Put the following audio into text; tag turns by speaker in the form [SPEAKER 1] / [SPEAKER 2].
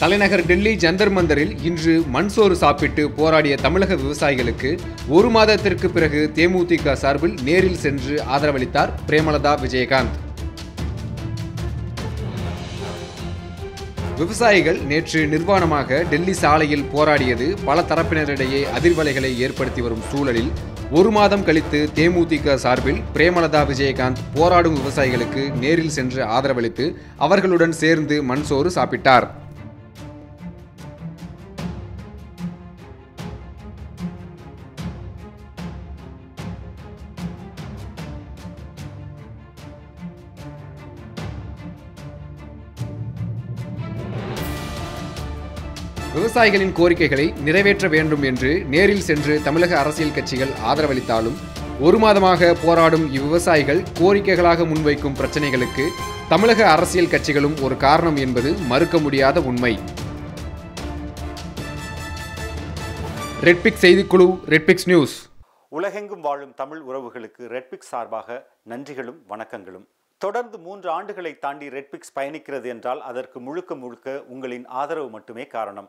[SPEAKER 1] தலைநகர் டெல்லி ஜந்தர் மந்தரில் இன்று மண்சோறு சாப்பிட்டு போராடிய தமிழக விவசாயிகளுக்கு ஒரு மாதத்திற்கு பிறகு தேமுதிக சார்பில் நேரில் சென்று ஆதரவளித்தார் பிரேமலதா விஜயகாந்த். விவசாயிகள் நேற்று நிர்வாணமாக டெல்லி சாலையில் போராடியது பல தரப்பினரிடையே அதிர்வலைகளை ஏற்படுத்தி வரும் சூழலில் ஒரு மாதம் கழித்து தேமுதிக சார்பில் பிரேமலதா விஜயகாந்த் போராடும் விவசாயிகளுக்கு நேரில் சென்று ஆதரவளித்து அவர்களுடன் சேர்ந்து மண்சோறு சாப்பிட்டார். விவசாயிகளின் கோரிக்கைகளை நிறைவேற்ற வேண்டும் என்று நேரில் சென்று தமிழக அரசியல் கட்சிகள் ஆதரவளித்தாலும் ஒரு மாதமாக போராடும் இவ்விவசாயிகள் கோரிக்கைகளாக முன்வைக்கும் பிரச்சனைகளுக்கு தமிழக அரசியல் கட்சிகளும் ஒரு காரணம் என்பது மறுக்க முடியாத உண்மை. ரெட்பிக் செய்திக்குழு ரெட்பிக்ஸ் நியூஸ்.
[SPEAKER 2] உலகெங்கும் வாழும் தமிழ் உறவுகளுக்கு ரெட்பிக்ஸ் சார்பாக நன்றிகளும் வணக்கங்களும். தொடர்ந்து மூன்று ஆண்டுகளை தாண்டி ரெட்பிக்ஸ் பயணிக்கிறது என்றால் அதற்கு முழுக்க முழுக்க உங்களின் ஆதரவு மட்டுமே காரணம்.